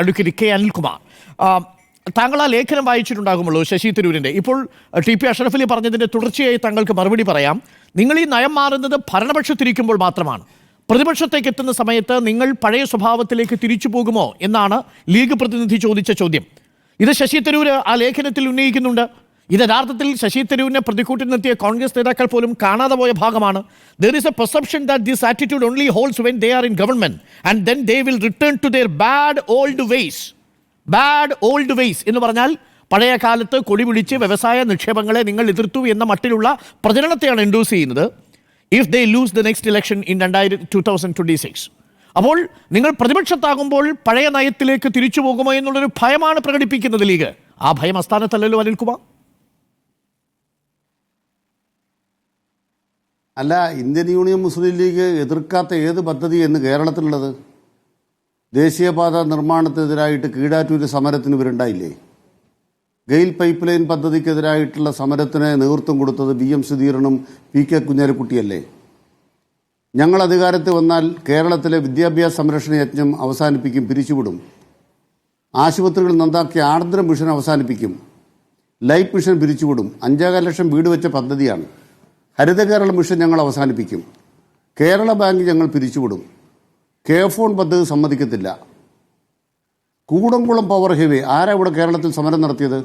Advocate K Anilkumar. താങ്കൾ ആ ലേഖനം വായിച്ചിട്ടുണ്ടാകുമല്ലോ ശശി തരൂരിന്റെ. ഇപ്പോൾ ടി പി അഷറഫലി പറഞ്ഞതിന്റെ തുടർച്ചയായി താങ്കൾക്ക് മറുപടി പറയാം. നിങ്ങൾ ഈ നയം മാറുന്നത് ഭരണപക്ഷത്തിരിക്കുമ്പോൾ മാത്രമാണ്. പ്രതിപക്ഷത്തേക്ക് എത്തുന്ന സമയത്ത് നിങ്ങൾ പഴയ സ്വഭാവത്തിലേക്ക് തിരിച്ചു പോകുമോ എന്നാണ് ലീഗ് പ്രതിനിധി ചോദിച്ച ചോദ്യം. ഇത് ശശി തരൂര് ആ ലേഖനത്തിൽ ഉന്നയിക്കുന്നുണ്ട്. ഇത് യഥാർത്ഥത്തിൽ ശശി തരൂരിനെ പ്രതിക്കൂട്ടിൽ നിർത്തിയ കോൺഗ്രസ് നേതാക്കൾ പോലും കാണാതെ പോയ ഭാഗമാണ്. There is a perception that this attitude only holds when they are in government and then they will return to their bad old ways bad old ways എന്ന് പറഞ്ഞാൽ പഴയ കാലത്ത് കൊടി പിടിച്ച് വ്യവസായ നിക്ഷേപങ്ങളെ നിങ്ങൾ എതിർത്തു എന്ന മട്ടിലുള്ള പ്രചരണത്തെയാണ് ഇൻഡ്യൂസ് ചെയ്യുന്നത്. If they lose the next election in രണ്ടായിരത്തി ടു തൗസൻഡ് ട്വന്റി സിക്സ് അപ്പോൾ നിങ്ങൾ പ്രതിപക്ഷത്താകുമ്പോൾ പഴയ നയത്തിലേക്ക് തിരിച്ചു പോകുമോ എന്നുള്ളൊരു ഭയമാണ് പ്രകടിപ്പിക്കുന്നത് ലീഗ്. ആ ഭയം അസ്ഥാനത്തല്ലല്ലോ അനിൽകുമാർ. അല്ല ഇന്ത്യൻ യൂണിയൻ മുസ്ലിം ലീഗ് എതിർക്കാത്ത ഏത് പദ്ധതി എന്ന് കേരളത്തിലുള്ളത്? ദേശീയപാത നിർമ്മാണത്തിനെതിരായിട്ട് കീഴാറ്റൂര് സമരത്തിന് ഇവരുണ്ടായില്ലേ ഗെയിൽ പൈപ്പ് ലൈൻ പദ്ധതിക്കെതിരായിട്ടുള്ള സമരത്തിന് നേതൃത്വം കൊടുത്തത് വി എം സുധീരനും പി കെ കുഞ്ഞാലിക്കുട്ടിയല്ലേ? ഞങ്ങൾ അധികാരത്തിൽ വന്നാൽ കേരളത്തിലെ വിദ്യാഭ്യാസ സംരക്ഷണ യജ്ഞം അവസാനിപ്പിക്കും പിരിച്ചുവിടും. ആശുപത്രികൾ നന്നാക്കി ആർദ്ര മിഷൻ അവസാനിപ്പിക്കും. ലൈഫ് മിഷൻ പിരിച്ചുവിടും. അഞ്ചേകാൽ ലക്ഷം വീട് വെച്ച പദ്ധതിയാണ്. ഹരിത കേരള മിഷൻ ഞങ്ങൾ അവസാനിപ്പിക്കും. കേരള ബാങ്ക് ഞങ്ങൾ പിരിച്ചുവിടും. കെ ഫോൺ പദ്ധതി സമ്മതിക്കത്തില്ല. കൂടംകുളം പവർ ഹൈവേ ആരാ ഇവിടെ കേരളത്തിൽ സമരം നടത്തിയത്?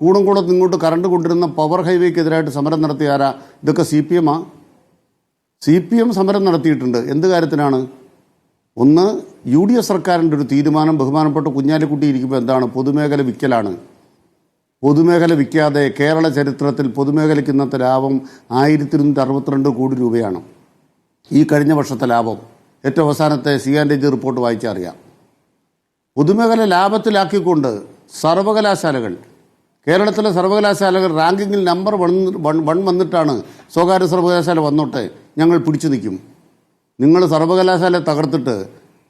കൂടംകുളത്ത് ഇങ്ങോട്ട് കറണ്ട് കൊണ്ടിരുന്ന പവർ ഹൈവേക്കെതിരായിട്ട് സമരം നടത്തിയ ആരാ? ഇതൊക്കെ സി പി എമ്മാ സി പി എം സമരം നടത്തിയിട്ടുണ്ട്. എന്ത് കാര്യത്തിനാണ്? ഒന്ന് യു ഡി എഫ് സർക്കാരിന്റെ ഒരു തീരുമാനം ബഹുമാനപ്പെട്ട കുഞ്ഞാലിക്കുട്ടി ഇരിക്കുമ്പോൾ എന്താണ്? പൊതുമേഖല വിൽക്കലാണ് പൊതുമേഖല വിൽക്കാതെ കേരള ചരിത്രത്തിൽ പൊതുമേഖലയ്ക്ക് ഇന്നത്തെ ലാഭം ആയിരത്തി ഇരുന്നൂറ്റി അറുപത്തിരണ്ട് കോടി രൂപയാണ്. ഈ കഴിഞ്ഞ വർഷത്തെ ലാഭം. ഏറ്റവും അവസാനത്തെ സി ആൻഡ് ജി റിപ്പോർട്ട് വായിച്ചറിയാം. പൊതുമേഖല ലാഭത്തിലാക്കിക്കൊണ്ട് സർവകലാശാലകൾ കേരളത്തിലെ സർവകലാശാലകൾ റാങ്കിങ്ങിൽ നമ്പർ വൺ വൺ വന്നിട്ടാണ് സ്വകാര്യ സർവകലാശാല വന്നോട്ടെ ഞങ്ങൾ പിടിച്ചു നിൽക്കും. നിങ്ങൾ സർവകലാശാല തകർത്തിട്ട്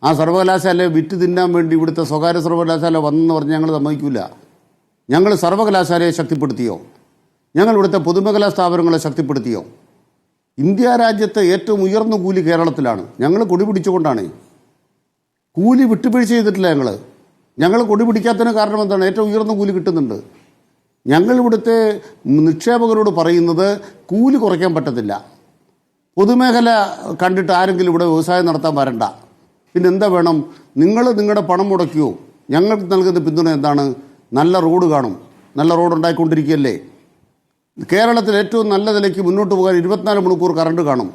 ആ സർവകലാശാലയെ വിറ്റ് തിന്നാൻ വേണ്ടി ഇവിടുത്തെ സ്വകാര്യ സർവകലാശാല വന്നെന്ന് പറഞ്ഞ് ഞങ്ങൾ സമ്മതിക്കില്ല ഞങ്ങൾ സർവകലാശാലയെ ശക്തിപ്പെടുത്തിയോ? ഞങ്ങൾ ഇവിടുത്തെ പൊതുമേഖലാ സ്ഥാപനങ്ങളെ ശക്തിപ്പെടുത്തിയോ? ഇന്ത്യ രാജ്യത്തെ ഏറ്റവും ഉയർന്ന കൂലി കേരളത്തിലാണ്. ഞങ്ങൾ കൊടി പിടിച്ചുകൊണ്ടാണ്. കൂലി വിട്ടുവീഴ്ച ചെയ്തിട്ടില്ല ഞങ്ങൾ ഞങ്ങൾ കൊടി പിടിക്കാത്തതിന് കാരണം എന്താണ്? ഏറ്റവും ഉയർന്ന കൂലി കിട്ടുന്നുണ്ട്. ഞങ്ങൾ ഇവിടുത്തെ നിക്ഷേപകരോട് പറയുന്നത് കൂലി കുറയ്ക്കാൻ പറ്റത്തില്ല. പൊതുമേഖല കണ്ടിട്ട് ആരെങ്കിലും ഇവിടെ വ്യവസായം നടത്താൻ വരണ്ട. പിന്നെന്താ വേണം? നിങ്ങൾ നിങ്ങളുടെ പണം മുടക്കിയോ? ഞങ്ങൾക്ക് നൽകുന്ന പിന്തുണ എന്താണ്? നല്ല റോഡ് കാണും. നല്ല റോഡ് ഉണ്ടായിക്കൊണ്ടിരിക്കുകയല്ലേ? കേരളത്തിൽ ഏറ്റവും നല്ല നിലയ്ക്ക് മുന്നോട്ട് പോകാൻ ഇരുപത്തിനാല് മണിക്കൂർ കറണ്ട് കാണും.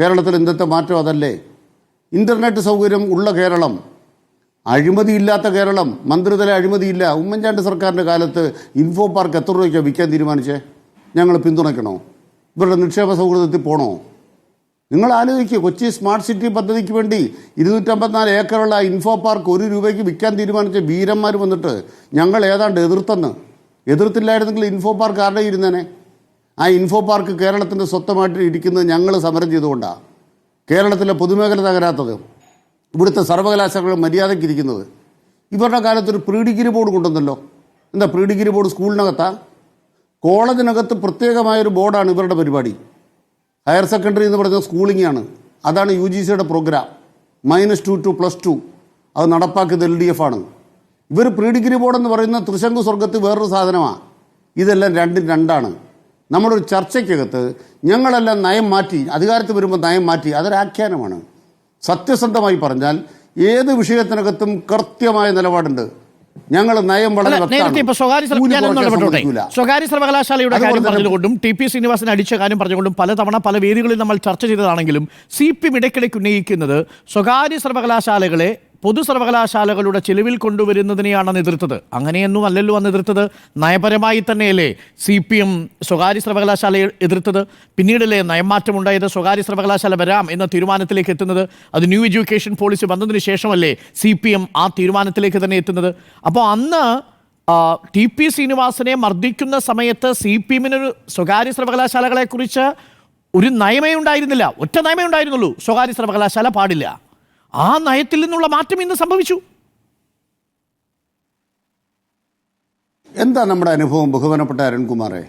കേരളത്തിൽ ഇന്നത്തെ മാറ്റം അതല്ലേ? ഇന്റർനെറ്റ് സൗകര്യം ഉള്ള കേരളം. അഴിമതിയില്ലാത്ത കേരളം. മന്ത്രിതല അഴിമതിയില്ല. ഉമ്മൻചാണ്ടി സർക്കാരിന്റെ കാലത്ത് ഇൻഫോ പാർക്ക് എത്ര രൂപയ്ക്കാണ് വിൽക്കാൻ തീരുമാനിച്ചേ? ഞങ്ങൾ പിന്തുണയ്ക്കണോ? ഇവരുടെ നിക്ഷേപ സൗഹൃദത്തിൽ പോണോ? നിങ്ങൾ ആലോചിക്കുക കൊച്ചി സ്മാർട്ട് സിറ്റി പദ്ധതിക്ക് വേണ്ടി ഇരുന്നൂറ്റമ്പത്തിനാല് ഏക്കറുള്ള ഇൻഫോ പാർക്ക് ഒരു രൂപയ്ക്ക് വിൽക്കാൻ തീരുമാനിച്ച വീരന്മാർ വന്നിട്ട് ഞങ്ങൾ ഏതാണ്ട് എതിർത്തെന്ന്. എതിർത്തില്ലായിരുന്നെങ്കിൽ ഇൻഫോ പാർക്ക് ആരുടെ ഇരുന്നേനെ? ആ ഇൻഫോ പാർക്ക് കേരളത്തിന്റെ സ്വത്തമായിട്ട് ഇരിക്കുന്നത് ഞങ്ങൾ സമരം ചെയ്തുകൊണ്ടാണ് കേരളത്തിലെ പൊതുമേഖല തകരാത്തത്. ഇവിടുത്തെ സർവകലാശാലകൾ മര്യാദയ്ക്ക് ഇരിക്കുന്നത്. ഇവരുടെ കാലത്തൊരു പ്രീ ഡിഗ്രി ബോർഡ് കൊണ്ടുവന്നല്ലോ. എന്താ പ്രീ ഡിഗ്രി ബോർഡ് സ്കൂളിനകത്താ? കോളേജിനകത്ത് പ്രത്യേകമായൊരു ബോർഡാണ് ഇവരുടെ പരിപാടി. ഹയർ സെക്കൻഡറി എന്ന് പറയുന്നത് സ്കൂളിംഗ് ആണ്. അതാണ് യു ജി സിയുടെ programme. Minus two two plus two അത് നടപ്പാക്കിയത് എൽ ഡി എഫ് ആണ്. ഇവർ പ്രീ ഡിഗ്രി ബോർഡ് എന്ന് പറയുന്ന തൃശങ്കു സ്വർഗത്ത് വേറൊരു സാധനമാണ് ഇതെല്ലാം രണ്ടും രണ്ടാണ്. നമ്മളൊരു ചർച്ചയ്ക്കകത്ത് ഞങ്ങളെല്ലാം നയം മാറ്റി അധികാരത്തിൽ വരുമ്പോൾ നയം മാറ്റി അതൊരാഖ്യാനമാണ് സത്യസന്ധമായി പറഞ്ഞാൽ ഏത് വിഷയത്തിനകത്തും കൃത്യമായ നിലപാടുണ്ട്. ഞങ്ങൾ നയം വളരെ നേരത്തെ ഇപ്പൊ സ്വകാര്യ. സ്വകാര്യ സർവകലാശാലയുടെ കാര്യം പറഞ്ഞുകൊണ്ടും ടി പി ശ്രീനിവാസൻ അടിച്ച കാര്യം പറഞ്ഞുകൊണ്ടും പലതവണ പല വേദികളിൽ നമ്മൾ ചർച്ച ചെയ്തതാണെങ്കിലും സി പി ഇടയ്ക്കിടയ്ക്ക് ഉന്നയിക്കുന്നത് സ്വകാര്യ സർവകലാശാലകളെ പൊതു സർവകലാശാലകളുടെ ചെലവിൽ കൊണ്ടുവരുന്നതിനെയാണ് അന്ന് എതിർത്തത്. അങ്ങനെയൊന്നും അല്ലല്ലോ അന്ന് എതിർത്തത്. നയപരമായി തന്നെയല്ലേ സി പി എം സ്വകാര്യ സർവകലാശാലയെ എതിർത്തത്. പിന്നീടല്ലേ നയമാറ്റം ഉണ്ടായത് സ്വകാര്യ സർവകലാശാല വരാം എന്ന തീരുമാനത്തിലേക്ക് എത്തുന്നത്. അത് ന്യൂ എഡ്യൂക്കേഷൻ പോളിസി വന്നതിന് ശേഷമല്ലേ സി പി എം ആ തീരുമാനത്തിലേക്ക് തന്നെ എത്തുന്നത്. അപ്പോൾ അന്ന് ടി പി ശ്രീനിവാസനെ മർദ്ദിക്കുന്ന സമയത്ത് സി പി എമ്മിനൊരു സ്വകാര്യ സർവകലാശാലകളെക്കുറിച്ച് ഒരു നയമേ ഉണ്ടായിരുന്നില്ല. ഒറ്റ നയമേ ഉണ്ടായിരുന്നുള്ളൂ. സ്വകാര്യ സർവകലാശാല പാടില്ല. ആ നയത്തിൽ നിന്നുള്ള മാറ്റം ഇന്ന് സംഭവിച്ചു. എന്താ നമ്മുടെ അനുഭവം? ബഹുമാനപ്പെട്ട അരുൺകുമാറെ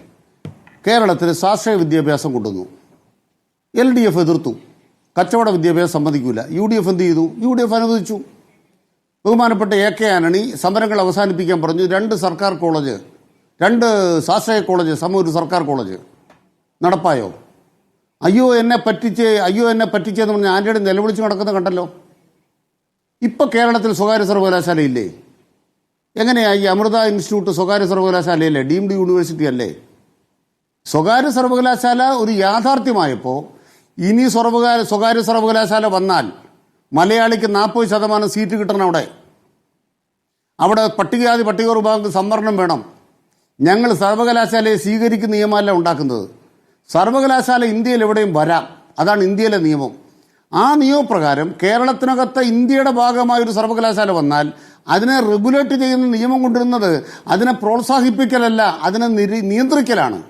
കേരളത്തിൽ ശാസ്ത്രീയ വിദ്യാഭ്യാസം കൊണ്ടുവന്നു. എൽ ഡി എഫ് എതിർത്തു. കച്ചവട വിദ്യാഭ്യാസം സമ്മതിക്കൂല. യു ഡി എഫ് എന്ത് ചെയ്തു? യു ഡി എഫ് അനുവദിച്ചു. ബഹുമാനപ്പെട്ട എ കെ ആന്റണി സമരങ്ങൾ അവസാനിപ്പിക്കാൻ പറഞ്ഞു. രണ്ട് സർക്കാർ കോളേജ് രണ്ട് സാശ്രയ കോളേജ് സമൂഹ സർക്കാർ കോളേജ് നടപ്പായോ? അയ്യോ എന്നെ പറ്റിച്ച് അയ്യോ എന്നെ പറ്റിച്ചെന്ന് പറഞ്ഞ് ആന്റണി നിലവിളിച്ച് നടക്കുന്നത് കണ്ടല്ലോ. ഇപ്പൊ കേരളത്തിൽ സ്വകാര്യ സർവകലാശാല ഇല്ലേ? എങ്ങനെയാ ഈ അമൃത ഇൻസ്റ്റിറ്റ്യൂട്ട് സ്വകാര്യ സർവകലാശാലയല്ലേ ഡീംഡ് യൂണിവേഴ്സിറ്റി അല്ലേ? സ്വകാര്യ സർവകലാശാല ഒരു യാഥാർത്ഥ്യമായപ്പോൾ ഇനി സർവകാല സ്വകാര്യ സർവകലാശാല വന്നാൽ മലയാളിക്ക് നാൽപ്പത് ശതമാനം സീറ്റ് കിട്ടണം അവിടെ. അവിടെ പട്ടികജാതി പട്ടിക വിഭാഗങ്ങൾക്ക് സംവരണം വേണം. ഞങ്ങൾ സർവകലാശാലയെ സ്വീകരിക്കുന്ന നിയമമല്ല ഉണ്ടാക്കുന്നത്. സർവകലാശാല ഇന്ത്യയിൽ എവിടെയും വരാം. അതാണ് ഇന്ത്യയിലെ നിയമം. ആ നിയമപ്രകാരം കേരളത്തിനകത്ത് ഇന്ത്യയുടെ ഭാഗമായ ഒരു സർവകലാശാല വന്നാൽ അതിനെ റെഗുലേറ്റ് ചെയ്യുന്ന നിയമം കൊണ്ടുവരുന്നത് അതിനെ പ്രോത്സാഹിപ്പിക്കലല്ല അതിനെ നിരി- നിയന്ത്രിക്കലാണ്.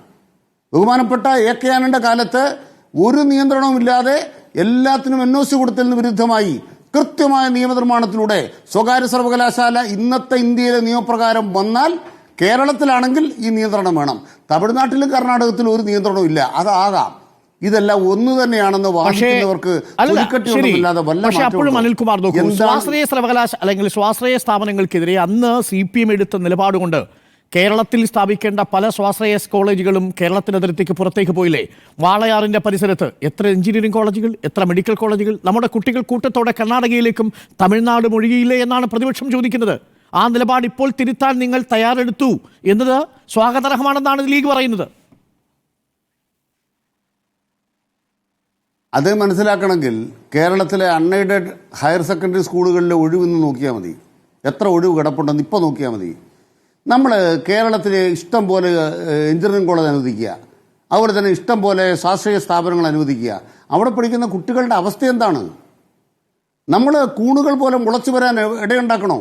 ബഹുമാനപ്പെട്ട എ കെ ആനന്റെ കാലത്ത് ഒരു നിയന്ത്രണവുമില്ലാതെ എല്ലാത്തിനും എൻ ഒ സി കൊടുത്തതിന് വിരുദ്ധമായി കൃത്യമായ നിയമനിർമ്മാണത്തിലൂടെ സ്വകാര്യ സർവകലാശാല ഇന്നത്തെ ഇന്ത്യയിലെ നിയമപ്രകാരം വന്നാൽ കേരളത്തിലാണെങ്കിൽ ഈ നിയന്ത്രണം വേണം. തമിഴ്നാട്ടിലും കർണാടകത്തിലും ഒരു നിയന്ത്രണവും ഇല്ല. അതാകാം ഇതെല്ലാം ഒന്ന് തന്നെയാണെന്ന് പക്ഷേ വാദിക്കുന്നവർക്ക് അപ്പോഴും അനിൽകുമാർ നോക്കൂ സ്വാശ്രയ സർവകലാശാല അല്ലെങ്കിൽ സ്വാശ്രയ സ്ഥാപനങ്ങൾക്കെതിരെ അന്ന് സി പി എം എടുത്ത നിലപാടുകൊണ്ട് കേരളത്തിൽ സ്ഥാപിക്കേണ്ട പല സ്വാശ്രയ കോളേജുകളും കേരളത്തിന് അതിർത്തിക്ക് പുറത്തേക്ക് പോയില്ലേ? വാളയാറിന്റെ പരിസരത്ത് എത്ര എഞ്ചിനീയറിംഗ് കോളേജുകൾ എത്ര മെഡിക്കൽ കോളേജുകൾ നമ്മുടെ കുട്ടികൾ കൂട്ടത്തോടെ കർണാടകയിലേക്കും തമിഴ്നാട് ഒഴുകിയില്ലേ എന്നാണ് പ്രതിപക്ഷം ചോദിക്കുന്നത്. ആ നിലപാട് ഇപ്പോൾ തിരുത്താൻ നിങ്ങൾ തയ്യാറെടുത്തു എന്നത് സ്വാഗതാർഹമാണെന്നാണ് ലീഗ് പറയുന്നത്. അത് മനസ്സിലാക്കണമെങ്കിൽ കേരളത്തിലെ അൺഎയ്ഡഡ് ഹയർ സെക്കൻഡറി സ്കൂളുകളിലെ ഒഴിവെന്ന് നോക്കിയാൽ മതി. എത്ര ഒഴിവ് കിടപ്പുണ്ടെന്ന് ഇപ്പോൾ നോക്കിയാൽ മതി. നമ്മൾ കേരളത്തിലെ ഇഷ്ടം പോലെ എഞ്ചിനീയറിംഗ് കോളേജ് അനുവദിക്കുക. അതുപോലെ തന്നെ ഇഷ്ടം പോലെ സ്വാശ്രയ സ്ഥാപനങ്ങൾ അനുവദിക്കുക. അവിടെ പഠിക്കുന്ന കുട്ടികളുടെ അവസ്ഥ എന്താണ്? നമ്മൾ കൂണുകൾ പോലെ മുളച്ചു വരാൻ ഇടയുണ്ടാക്കണോ?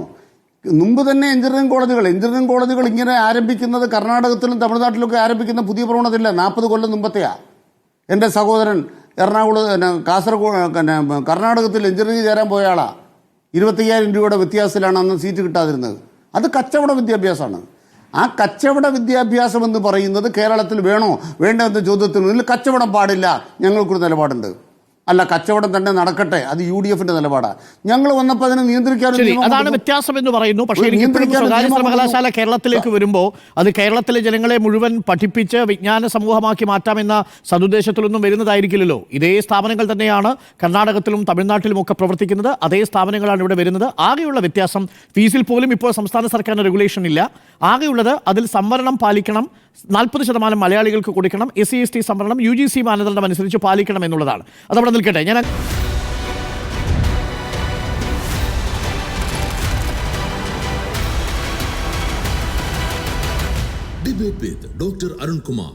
മുമ്പ് തന്നെ എഞ്ചിനീയറിംഗ് കോളേജുകൾ എഞ്ചിനീയറിംഗ് കോളേജുകൾ ഇങ്ങനെ ആരംഭിക്കുന്നത് കർണാടകത്തിലും തമിഴ്നാട്ടിലൊക്കെ ആരംഭിക്കുന്ന പുതിയ പ്രവണതയില്ല നാൽപ്പത് കൊല്ലം മുമ്പത്തെയാണ് എന്റെ സഹോദരൻ എറണാകുളം പിന്നെ കാസർഗോഡ് പിന്നെ കർണാടകത്തിൽ എഞ്ചിനീയറിംഗ് ചേരാൻ പോയ ആളാ. ഇരുപത്തയ്യായിരം രൂപയുടെ വ്യത്യാസത്തിലാണ് അന്ന് സീറ്റ് കിട്ടാതിരുന്നത്. അത് കച്ചവട വിദ്യാഭ്യാസമാണ്. ആ കച്ചവട വിദ്യാഭ്യാസം എന്ന് പറയുന്നത് കേരളത്തിൽ വേണോ? വേണ്ട എന്ന ചോദ്യത്തിന് കച്ചവടം പാടില്ല. ഞങ്ങൾക്കൊരു നിലപാടുണ്ട്. അല്ല കച്ചവടം തന്നെ നടക്കട്ടെ. അത് യു ഡി എഫിന്റെ നിലപാടാണ് ഞങ്ങൾ വന്നപ്പോൾ അതിനെ നിയന്ത്രിക്കാൻ അതാണ്. വ്യത്യാസം എന്ന് പറയുന്നു. പക്ഷേ സ്വകാര്യ സർവകലാശാല കേരളത്തിലേക്ക് വരുമ്പോൾ അത് കേരളത്തിലെ ജനങ്ങളെ മുഴുവൻ പഠിപ്പിച്ച് വിജ്ഞാന സമൂഹമാക്കി മാറ്റാമെന്ന സതുദ്ദേശത്തിലൊന്നും വരുന്നതായിരിക്കില്ലല്ലോ. ഇതേ സ്ഥാപനങ്ങൾ തന്നെയാണ് കർണാടകത്തിലും തമിഴ്നാട്ടിലും ഒക്കെ പ്രവർത്തിക്കുന്നത്. അതേ സ്ഥാപനങ്ങളാണ് ഇവിടെ വരുന്നത്. ആകെയുള്ള വ്യത്യാസം ഫീസിൽ പോലും ഇപ്പോൾ സംസ്ഥാന സർക്കാരിന് റെഗുലേഷൻ ഇല്ല. ആകെയുള്ളത് അതിൽ സംവരണം പാലിക്കണം. നാൽപ്പത് ശതമാനം മലയാളികൾക്ക് കൊടുക്കണം എസ് സി എസ് ടി സംവരണം യു ജി സി മാനദണ്ഡം അനുസരിച്ച് പാലിക്കണം എന്നുള്ളതാണ്. അതവിടെ നിൽക്കട്ടെ ഞാൻ ഡോക്ടർ അരുൺകുമാർ